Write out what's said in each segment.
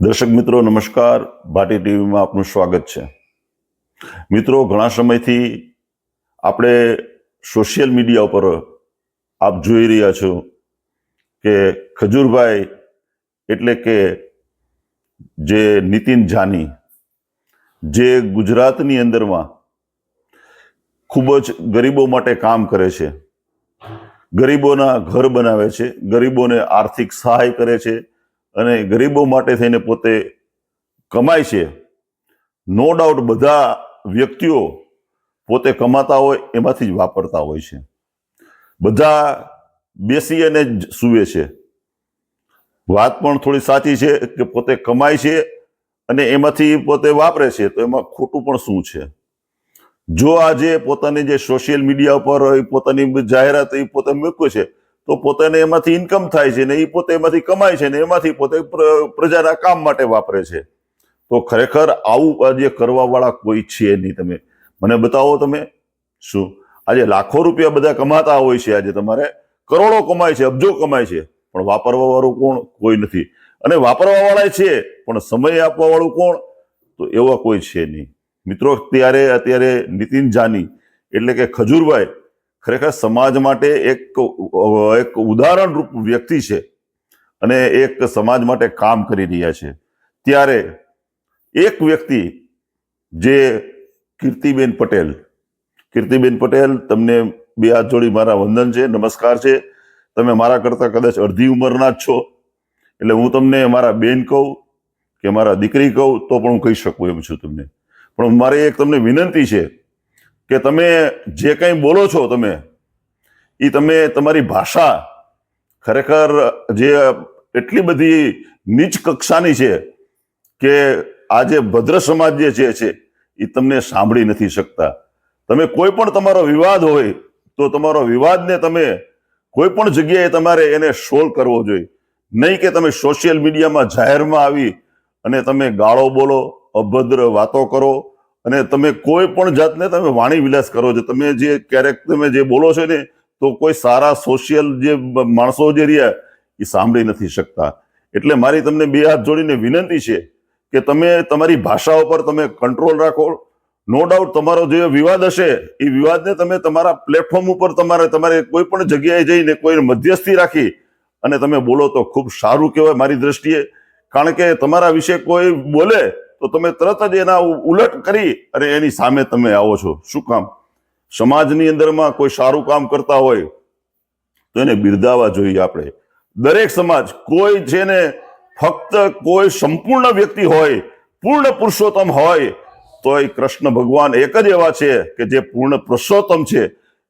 દર્શક મિત્રો, નમસ્કાર. ભાટી ટીવીમાં આપનું સ્વાગત છે. મિત્રો, ઘણા સમયથી આપણે સોશિયલ મીડિયા ઉપર આપ જોઈ રહ્યા છો કે ખજૂરભાઈ એટલે કે જે નીતિન જાની, જે ગુજરાતની અંદરમાં ખૂબ જ ગરીબો માટે કામ કરે છે. ગરીબોના ઘર બનાવે છે, ગરીબોને આર્થિક સહાય કરે છે અને ગરીબો માટે થઈને પોતે કમાય છે. નો ડાઉટ બધા વ્યક્તિઓ પોતે કમાતા હોય, એમાંથી જ વાપરતા હોય છે. બધા બેસી અને જ સૂવે છે. વાત પણ થોડી સાચી છે કે પોતે કમાય છે અને એમાંથી પોતે વાપરે છે, તો એમાં ખોટું પણ શું છે? જો આજે પોતાની જે સોશિયલ મીડિયા ઉપર પોતાની જાહેરાત એ પોતે મૂકવે છે તો પોતાને એમાંથી ઇન્કમ થાય છે ને એ પોતે એમાંથી કમાય છે ને એમાંથી પોતે પ્ર- પ્રજાના કામ માટે વાપરે છે. તો ખરેખર આવું આજે કરવાવાળા કોઈ છે નહીં તમે. મને બતાવો તમે શું? આજે લાખો રૂપિયા બધા કમાતા હોય છે આજે તમારે. કરોડો કમાય છે, અબજો કમાય છે. પણ વાપરવા વાળું કોણ? કોઈ નથી. અને વાપરવા વાળા છે, પણ સમય આપવા વાળું કોણ? તો એવા કોઈ છે નહીં. મિત્રો ત્યારે અત્યારે નીતિન જાની, એટલે કે ખજૂરભાઈ ખરેખર સમાજ માટે એક એક ઉદાહરણરૂપ વ્યક્તિ છે અને એક સમાજ માટે કામ કરી રહ્યા છે. ત્યારે એક વ્યક્તિ જે કીર્તિબેન પટેલ કીર્તિબેન પટેલ, તમને બે હાથ જોડી મારા વંદન છે, નમસ્કાર છે. તમે મારા કરતા કદાચ અડધી ઉંમરના જ છો. એટલે હું તમને મારા બેન કહું કે મારા દીકરી કહું તો પણ હું કહી શકું એમ છું તમને. પણ મારે એક તમને વિનંતી છે કે તમે જે કંઈ બોલો છો તમે એ તમે તમારી ભાષા ખરેખર જે એટલી બધી નીચ કક્ષાની છે કે આજે ભદ્ર સમાજ જે છે છે એ તમને સાંભળી નથી શકતા. તમે કોઈ પણ તમારો વિવાદ હોય, તો તમારો વિવાદને તમે કોઈ પણ જગ્યાએ તમારે એને સોલ્વ કરવો જોઈએ. નહીં કે તમે સોશિયલ મીડિયામાં જાહેરમાં આવી અને તમે ગાળો બોલો, અભદ્ર વાતો કરો અને તમે કોઈ પણ જાતને તમે વાણી વિલાસ કરો છો. તમે જે ક્યારેક તમે જે બોલો છો ને, તો કોઈ સારા સોશિયલ જે માણસો જે રહ્યા, એ સાંભળી નથી શકતા. એટલે મારી તમને બે હાથ જોડીને વિનંતી છે કે તમે તમારી ભાષા ઉપર તમે કંટ્રોલ રાખો. નો ડાઉટ તમારો જે વિવાદ હશે, એ વિવાદને તમે તમારા પ્લેટફોર્મ ઉપર તમારે તમારે કોઈ પણ જગ્યાએ જઈને કોઈ મધ્યસ્થી રાખી અને તમે બોલો તો ખૂબ સારું કહેવાય મારી દ્રષ્ટિએ. કારણ કે તમારા વિશે કોઈ બોલે તો તમે તરત જ એના ઉલટ કરી અને એની સામે તમે આવો છો. શું કામ? સમાજની અંદરમાં કોઈ સારું કામ કરતા હોય, તો એને બિરદાવવા જોઈએ આપણે. દરેક સમાજ, કોઈ જેને ફક્ત કોઈ સંપૂર્ણ વ્યક્તિ હોય, પૂર્ણ પુરુષોત્તમ હોય તો એ કૃષ્ણ ભગવાન એક જ એવા છે કે જે પૂર્ણ પુરુષોત્તમ છે.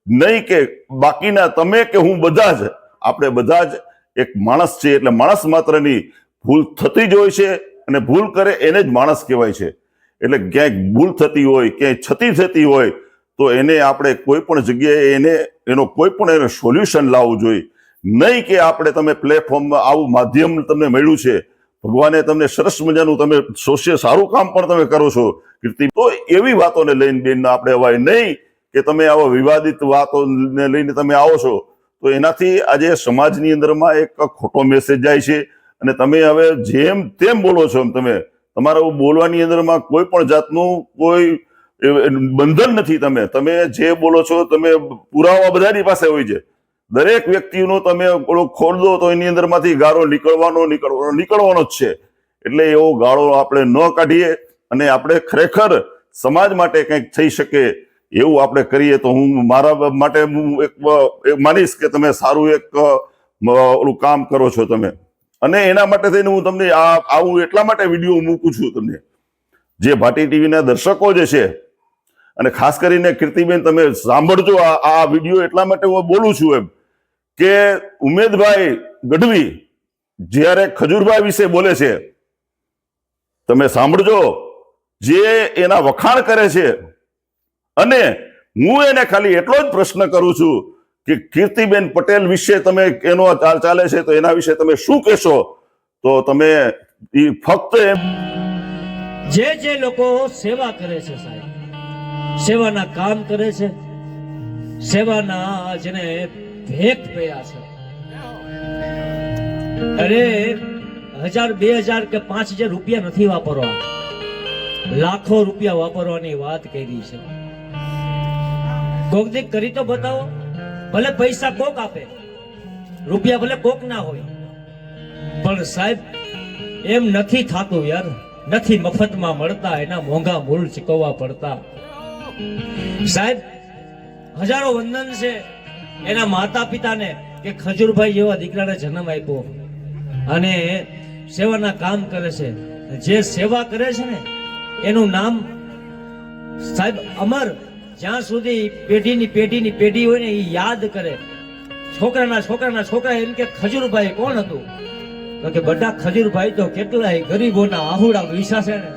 નહીં કે બાકીના તમે કે હું બધા જ. આપણે બધા જ એક માણસ છે, એટલે માણસ માત્રની ભૂલ થતી જ હોય છે. અને ભૂલ કરે એને જ માણસ કહેવાય છે. એટલે ક્યાંક ભૂલ થતી હોય, ક્યાંય છતી થતી હોય, તો એને આપણે કોઈ પણ જગ્યાએ એને, એનો કોઈ પણ એને સોલ્યુશન લાવવું જોઈએ. નહીં કે આપણે તમે પ્લેટફોર્મમાં આવું માધ્યમ તમને મળ્યું છે, ભગવાને તમને સરસ મજાનું તમે સોશિયલ સારું કામ પણ તમે કરો છો, કીર્તિ. તો એવી વાતોને લઈને બેન આપણે અવાય નહીં કે તમે આવા વિવાદિત વાતોને લઈને તમે આવો છો. તો એનાથી આજે સમાજની અંદરમાં એક ખોટો મેસેજ જાય છે અને તમે હવે જેમ તેમ બોલો છો એમ તમે, તમારા બોલવાની અંદરમાં કોઈ પણ જાતનું કોઈ બંધન નથી તમે. તમે જે બોલો છો તમે પુરાવા બધાની પાસે હોય છે. દરેક વ્યક્તિનો તમે ઓળો ખોલદો તો એની અંદરમાંથી ગાળો નીકળવાનો નીકળવાનો નીકળવાનો જ છે. એટલે એવો ગાળો આપણે ન કાઢીએ અને આપણે ખરેખર સમાજ માટે કંઈક થઈ શકે એવું આપણે કરીએ તો હું મારા માટે હું એક માનીશ કે તમે સારું એક ઓલું કામ કરો છો તમે. અને એના માટે થઈને હું તમને આ આવું એટલા માટે વીડિયો મૂકું છું તમને. જે ભાટી ટીવીના દર્શકો જે છે, અને ખાસ કરીને કીર્તિબેન તમે સાંભળજો આ આ વીડિયો એટલા માટે હું બોલું છું એમ કે ઉમેદભાઈ ગઢવી જ્યારે ખજૂરભાઈ વિશે બોલે છે, તમે સાંભળજો, જે એના વખાણ કરે છે, અને હું એને ખાલી એટલો જ પ્રશ્ન કરું છું કે કીર્તિબેન પટેલ વિશે તમે એનો ચાલ છે, તો એના વિશે તમે શું કહેશો? તો તમે ઈ ફક્ત જે જે લોકો સેવા કરે છે સાહેબ, સેવાના કામ કરે છે, સેવાના જેને ભેટ પયા છે. અરે હજાર, બે હજાર કે પાંચ હજાર રૂપિયા નથી વાપરવા લાખો રૂપિયા વાપરવાની વાત કરી છે. કોક કરી તો બતાવો. ભલે પૈસા કોક આપે, રૂપિયા ભલે કોક ના હોય. પણ સાહેબ, એમ નથી થાતું યાર, નથી મફતમાં મળતા, એના મોંઘા મૂળ ચૂકવવા પડતા. સાહેબ, હજારો વંદન છે એના માતા પિતાને કે ખજૂરભાઈ જેવા દીકરાને જન્મ આપ્યો. અને સેવાના કામ કરે છે. જે સેવા કરે છે ને, એનું નામ સાહેબ અમર જ્યાં સુધી પેઢીની પેઢીની પેઢી હોય ને એ યાદ કરે. છોકરાના છોકરાના છોકરા એમ કે ખજૂરભાઈ કોણ હતું? તો કે બધા ખજૂરભાઈ તો કેટલાય ગરીબોના આહુડા વિસા ને.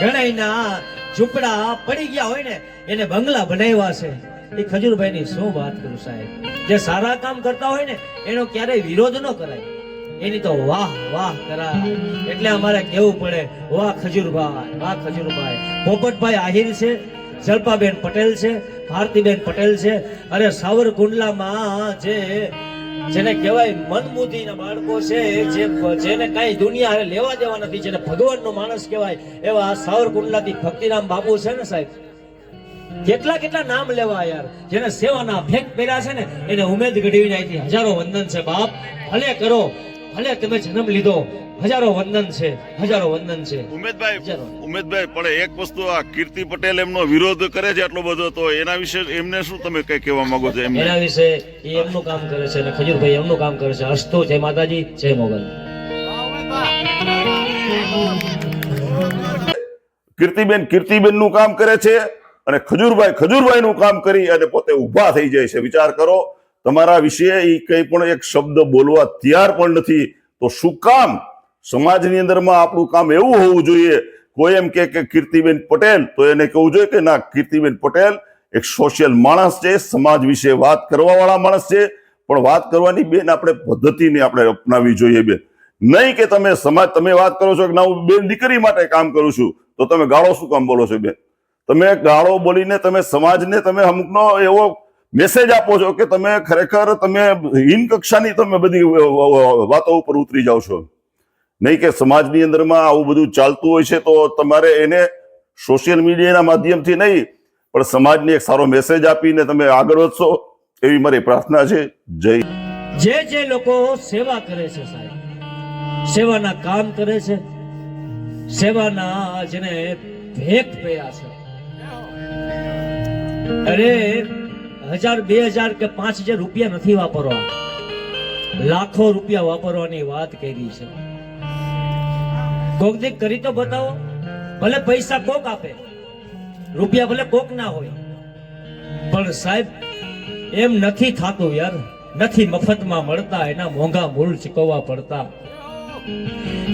ઘણાયના ઝૂંપડા પડી ગયા હોય ને, એને બંગલા બનાવ્યા છે. એ ખજૂરભાઈની શું વાત કરું સાહેબ? જે સારા કામ કરતા હોય ને, એનો ક્યારેય વિરોધ ન કરાય. એની તો વાહ વાહ કરા એટલે અમારે કેવું પડે, વાહ ખજૂરભાઈ વાહ ખજૂરભાઈ. પોપટભાઈ આહિર છે જલ્પાબેન પટેલ છે, ભારતીબેન પટેલ છે. અરે સાવરકુંડલામાં જે જેને કહેવાય મનબુદ્ધિના બાળકો છે, જે જેને કાંઈ દુનિયા હારે લેવા દેવા નથી, જેને ભગવાનનો માણસ કહેવાય, એવા સાવરકુંડલાથી ભક્તિરામ બાબુ છે ને સાહેબ? કેટલા કેટલા નામ લેવા યાર. જેને સેવાના ભેગ પહેર્યા છે ને, એને ઉમેદ ગઢવી અહીંથી હજારો વંદન છે. બાપ, ભલે કરો, ભલે તમે જન્મ લીધો હજારો વંદન છે હજારો વંદન છે. ઉમેદભાઈ ઉમેદભાઈ પણ એક વસ્તુ આ કીર્તિ પટેલ એમનો વિરોધ કરે છે આટલો બધો તો એના વિશે એમને શું તમે કઈ કહેવા માંગો છો એના વિશે એ એમનું કામ કરે છે અને ખજૂરભાઈ એમનું કામ કરે છે. હસતો જય માતાજી જય મોગલ. કીર્તિબેન કીર્તિબેનનું કામ કરે છે અને ખજૂરભાઈ નું કામ કરી અને પોતે ઊભા થઈ જાય છે. વિચાર કરો તમારા વિશે એ કંઈ પણ એક શબ્દ બોલવા તૈયાર પણ નથી તો શું કામ સમાજની અંદરમાં આપણું કામ એવું હોવું જોઈએ. કોઈ એમ કે કીર્તિબેન પટેલ, તો એને કહેવું જોઈએ કે ના, કીર્તિબેન પટેલ એક સોશિયલ માણસ છે, સમાજ વિશે વાત કરવાવાળા માણસ છે. પણ વાત કરવાની બેન આપણે પદ્ધતિને આપણે અપનાવી જોઈએ બેન. નહીં કે તમે સમાજ, તમે વાત કરો છો કે ના, હું બેન દીકરી માટે કામ કરું છું, તો તમે ગાળો શું કામ બોલો છો બેન? તમે ગાળો બોલીને તમે સમાજને તમે અમુકનો એવો મેસેજ આપો છો કે તમે ખરેખર તમે હિન કક્ષાની તમે બધી વાતો ઉપર ઉતરી જાઓ છો. નહીં કે સમાજની અંદરમાં આવું બધું ચાલતું હોય છે, તો તમારે એને સોશિયલ મીડિયાના માધ્યમથી નહીં, પણ સમાજને એક સારો મેસેજ આપીને તમે આગળ વધશો, એવી મારી પ્રાર્થના છે. જય જે જે લોકો સેવા કરે છે સાહેબ, સેવાના કામ કરે છે, સેવાના જેને ભેખ પહેર્યા છે. અરે, હજાર, બે હજાર કે પાંચ હજાર રૂપિયા નથી વાપરવા લાખો રૂપિયા વાપરવાની વાત કરી છે. કોક દીક કરી તો બતાવો. ભલે પૈસા કોક આપે, રૂપિયા ભલે કોક ના હોય. પણ સાહેબ, એમ નથી થાતું યાર. નથી મફતમાં મળતા, એના મોંઘા મૂળ ચૂકવવા પડતા.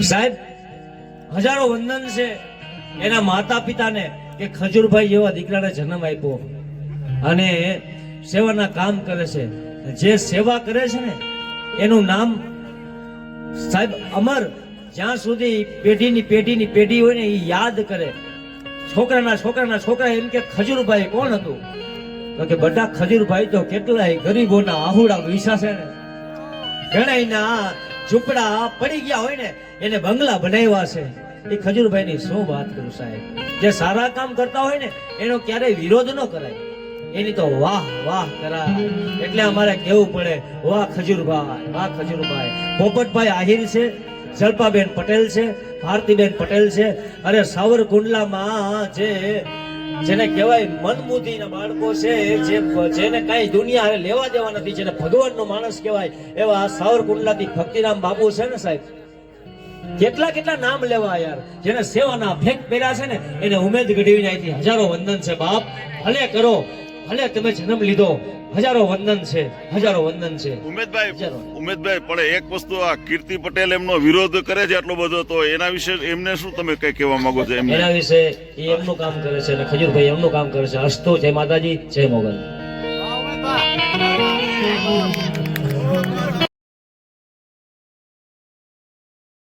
સાહેબ, હજારો વંદન છે એના માતા પિતાને કે ખજૂરભાઈ જેવા દીકરાને જન્મ આપ્યો. અને સેવાના કામ કરે છે. જે સેવા કરે છે ને, એનું નામ સાહેબ અમર જ્યાં સુધી પેઢીની પેઢીની પેઢી હોય ને એ યાદ કરે. છોકરાના છોકરાના છોકરા એમ કે, ખજૂરભાઈ કોણ હતું? તો કે બધા ખજૂરભાઈ તો કેટલાય ગરીબોના આહુડા વિસા ને ઘણાયના ઝૂંપડા પડી ગયા હોય ને, એને બંગલા બનાવ્યા છે. એ ખજૂરભાઈની, શું વાત કરું સાહેબ? જે સારા કામ કરતા હોય ને, એનો ક્યારેય વિરોધ ન કરાય. એની તો વાહ વાહ કરા એટલે અમારે કેવું પડે? વાહ ખજૂરભાઈ વાહ ખજૂરભાઈ. પોપટભાઈ આહિર છે જલ્પાબેન પટેલ છે, ભારતીબેન પટેલ છે. અરે સાવરકુંડલામાં જે જેને કહેવાય મનબુદ્ધિના બાળકો છે, જે જેને કાંઈ દુનિયા હવે લેવા દેવા નથી, જેને ભગવાનનો માણસ કહેવાય, એવા સાવરકુંડલાથી ભક્તિરામ બાબુ છે ને સાહેબ? કેટલા કેટલા નામ લેવા યાર. જેને સેવાના ફેંક પહેર્યા છે ને, એને ઉમેદ ગઢવી અહીંથી હજારો વંદન છે બાપ. ભલે કરો ભલે તમે જન્મ લીધો હજારો વંદન છે હજારો વંદન છે. ઉમેદભાઈ ઉમેદભાઈ પણ એક વસ્તુ આ કીર્તિ પટેલ એમનો વિરોધ કરે છે આટલો બધો તો એના વિશે એમને શું તમે કઈ કહેવા માંગો છો એના વિશે એ એમનું કામ કરે છે અને ખજૂરભાઈ એમનું કામ કરે છે. હસતો જય માતાજી જય મોગલ.